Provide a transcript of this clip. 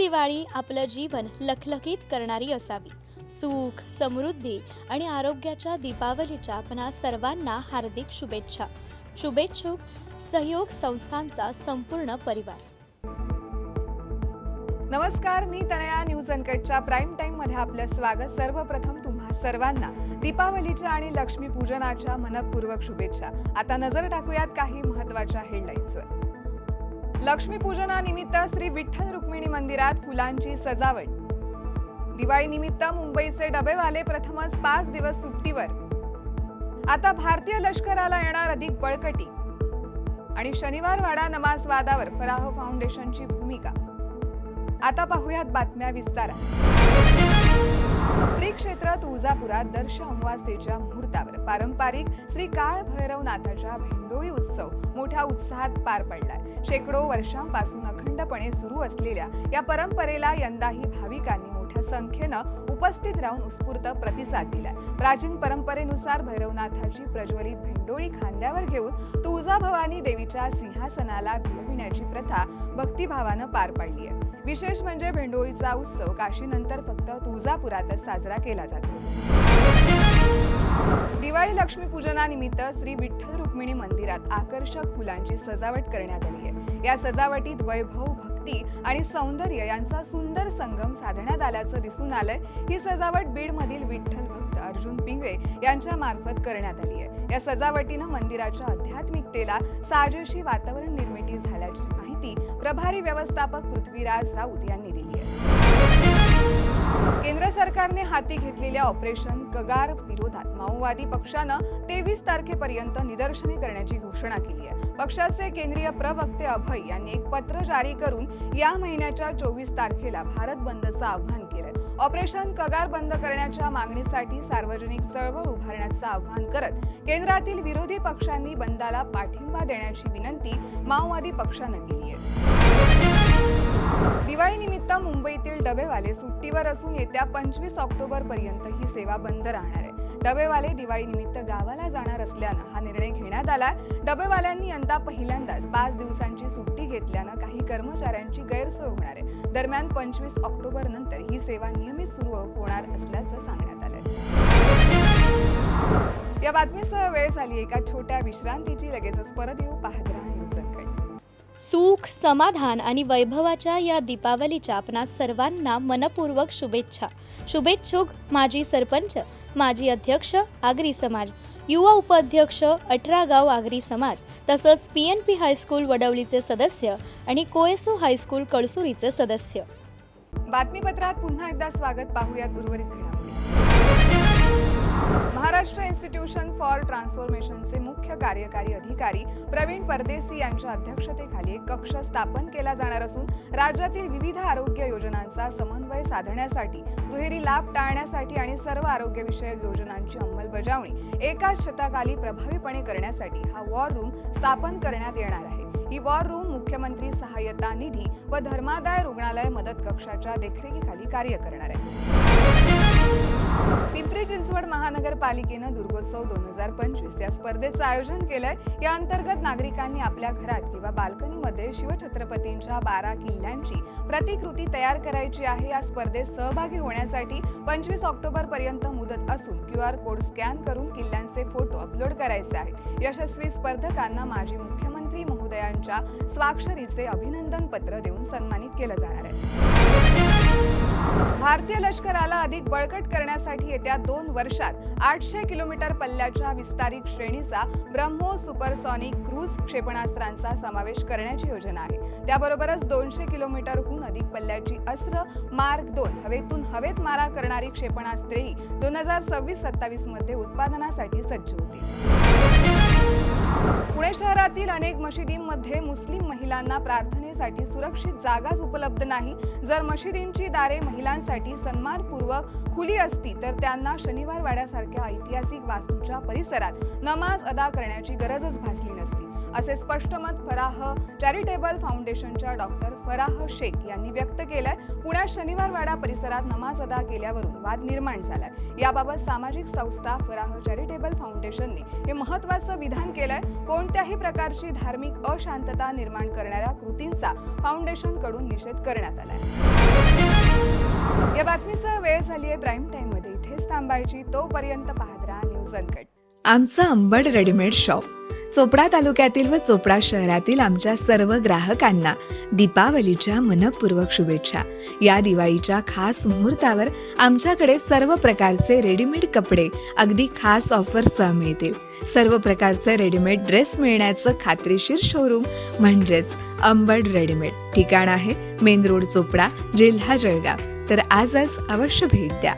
दिवाळी आपलं जीवन लखलखीत करणारी असावी. सुख समृद्धी आणि आरोग्याच्या दीपावलीच्या आपणा सर्वांना हार्दिक शुभेच्छा. शुभेच्छुक सहयोग संस्थांचा संपूर्ण परिवार. नमस्कार मी तनया न्यूज अनकटच्या प्राईम टाइममध्ये आपलं स्वागत. सर्वप्रथम तुम्हा सर्वांना दीपावलीच्या आणि लक्ष्मी पूजनाच्या मनपूर्वक शुभेच्छा. आता नजर टाकूयात काही महत्त्वाच्या हेडलाईन्सवर लक्ष्मीपूजनानिमित्त श्री विठ्ठल रुक्मिणी मंदिरात फुलांची सजावट. दिवाळीनिमित्त मुंबईचे डबेवाले प्रथमच पाच दिवस सुट्टीवर. आता भारतीय लष्कराला येणार अधिक बळकटी. आणि शनिवार वाडा नमाज वादावर फराह फाउंडेशनची भूमिका. आता पाहूयात बातम्या विस्तारात. श्री क्षेत्र तुळजापुरात दर्श अमावास्येच्या मुहूर्तावर. पारंपरिक श्री काळ भैरवनाथाच्या भेंडोळी उत्सव मोठ्या उत्साहात पार पडलाय. शेकडो वर्षांपासून अखंडपणे सुरू असलेल्या या परंपरेला यंदाही भाविकांनी मोठ्या संख्येनं उपस्थित राहून उत्स्फूर्त प्रतिसाद दिलाय. प्राचीन परंपरेनुसार भैरवनाथाची प्रज्वलित भेंडोळी खांद्यावर घेऊन तुळजाभवानी देवीच्या सिंहासनाला भिडविण्याची प्रथा भक्तिभावानं पार पाडली आहे. विशेष म्हणजे भेंडोळीचा उत्सव काशीनंतर फक्त तुळजापुरातच साजरा केला जातो. दिवाळी लक्ष्मी पूजनानिमित्त श्री विठ्ठल रुक्मिणी मंदिरात आकर्षक फुलांची सजावट करण्यात आली आहे. या सजावटीत वैभव शक्ती आणि सौंदर्य यांचा सुंदर संगम साधण्यात आल्याचं दिसून आलंय. ही सजावट बीडमधील विठ्ठल भक्त अर्जुन पिंगळे यांच्या मार्फत करण्यात आली आहे. या सजावटीनं मंदिराच्या आध्यात्मिकतेला साजेशी वातावरण निर्मिती झाल्याची माहिती प्रभारी व्यवस्थापक पृथ्वीराज राऊत यांनी दिली आहे. केंद्र सरकारने हाती घेतलेल्या ऑपरेशन कगार विरोधात माओवादी पक्षानं तेवीस तारखेपर्यंत निदर्शने करण्याची घोषणा केली आहे. पक्षाचे केंद्रीय प्रवक्ते अभय यांनी एक पत्र जारी करून या महिन्याच्या चोवीस तारखेला भारत बंदचं आव्हान केलंय. ऑपरेशन कगार बंद करण्याच्या मागणीसाठी सार्वजनिक चळवळ उभारण्याचं आवाहन करत केंद्रातील विरोधी पक्षांनी बंदाला पाठिंबा देण्याची विनंती माओवादी पक्षानं केली आहे. दिवाळीनिमित्त मुंबईतील डबेवाले सुट्टीवर असून येत्या पंचवीस ऑक्टोबर पर्यंत ही सेवा बंद राहणार आहे. डबेवाले दिवाळीनिमित्त गावाला जाणार असल्यानं हा निर्णय घेण्यात आला डबेवाल्यांनी यंदा पहिल्यांदाच पाच दिवसांची सुट्टी घेतल्यानं काही कर्मचाऱ्यांची गैरसोय होणार आहे. दरम्यान पंचवीस ऑक्टोबर नंतर ही सेवा नियमित सुरू होणार असल्याचं सांगण्यात आलंय. या बातमीसह वेळ झाली एका छोट्या विश्रांतीची. लगेचच परत येऊ. पाहत राहा सुख समाधान आणि वैभवाच्या या दीपावलीच्या आपणा सर्वांना मनपूर्वक शुभेच्छा. शुभेच्छुक माजी सरपंच माजी अध्यक्ष आगरी समाज युवा उपाध्यक्ष अठरा गाव आगरी समाज तसंच P N P high school वडवलीचे सदस्य आणि कोएसू हायस्कूल कळसुरीचे सदस्य. बातमीपत्रात पुन्हा एकदा स्वागत. पाहूयात उर्वरित घडामोडी. महाराष्ट्र इन्स्टिट्यूशन फॉर ट्रान्सफॉर्मेशनचे मुख्य कार्यकारी अधिकारी प्रवीण परदेसी यांच्या अध्यक्षतेखाली एक कक्ष स्थापन केला जाणार असून राज्यातील विविध आरोग्य योजनांचा समन्वय साधण्यासाठी दुहेरी लाभ टाळण्यासाठी आणि सर्व आरोग्यविषयक योजनांची अंमलबजावणी एकाच शतकाली प्रभावीपणे करण्यासाठी हा वॉर रूम स्थापन करण्यात येणार आहे. ही वॉर रूम मुख्यमंत्री सहाय्यता निधी व धर्मादाय रुग्णालय मदत कक्षाच्या देखरेखीखाली कार्य करणार आहे. सासवड महानगरपालिकेनं दुर्गोत्सव दोन हजार पंचवीस या स्पर्धेचं आयोजन केलंय. या अंतर्गत नागरिकांनी आपल्या घरात किंवा बाल्कनीमध्ये शिवछत्रपतींच्या बारा किल्ल्यांची प्रतिकृती तयार करायची आहे. या स्पर्धेत सहभागी होण्यासाठी पंचवीस ऑक्टोबर पर्यंत मुदत असून क्यू आर कोड स्कॅन करून किल्ल्यांचे फोटो अपलोड करायचे आहेत. यशस्वी स्पर्धकांना माजी मुख्यमंत्री महोदयांच्या स्वाक्षरीचे अभिनंदन पत्र देऊन सन्मानित केलं जाणार आहे. भारतीय लष्कराला अधिक बळकट करण्यासाठी येत्या दोन वर्षात आठशे किलोमीटर पल्ल्याच्या विस्तारित श्रेणीचा ब्रह्मो सुपरसॉनिक क्रूज क्षेपणास्त्रांचा समावेश करण्याची योजना आहे. त्याबरोबरच दोनशे किलोमीटरहून अधिक पल्ल्याची अस्त्र मार्क दोन हवेतून हवेत मारा करणारी क्षेपणास्त्रेही दोन हजार सव्वीस सत्तावीसमध्ये उत्पादनासाठी सज्ज होती पुणे शहरातील अनेक मशिदींमध्ये मुस्लिम महिलांना प्रार्थनेसाठी सुरक्षित जागाच उपलब्ध नाही. जर मशिदींची दारे महिलांसाठी सन्मानपूर्वक खुली असती तर त्यांना शनिवार वाड्यासारख्या ऐतिहासिक वास्तूच्या परिसरात नमाज अदा करण्याची गरजच भासली नसती. असे स्पष्ट मत फराह चॅरिटेबल फाउंडेशनच्या डॉक्टर फराह शेख यांनी व्यक्त केलंय. पुण्यात शनिवारवाडा परिसरात नमाज अदा केल्यावरून वाद निर्माण झालाय. याबाबत सामाजिक संस्था फराह चॅरिटेबल फाउंडेशनने हे महत्वाचं विधान केलंय. कोणत्याही प्रकारची धार्मिक अशांतता निर्माण करणाऱ्या कृतींचा फाउंडेशनकडून निषेध करण्यात आलाय. या बातमीसह वेळ झाली आहे प्राईम टाइममध्ये इथेच थांबायची. तोपर्यंत पाहत राहा न्यूज अनकट. आमचं अंबड रेडीमेड शॉप. चोपडा तालुक्यातील व चोपडा शहरातील आमच्या सर्व ग्राहकांना दीपावलीच्या मनपूर्वक शुभेच्छा. या दिवाळीच्या खास मुहूर्तावर आमच्याकडे सर्व प्रकारचे रेडीमेड कपडे अगदी खास ऑफर्ससह मिळतील. सर्व प्रकारचे रेडीमेड ड्रेस मिळण्याचं खात्रीशीर शोरूम म्हणजेच अंबड रेडीमेड ठिकाण आहे मेन रोड चोपडा जिल्हा जळगाव. तर आजच अवश्य भेट द्या.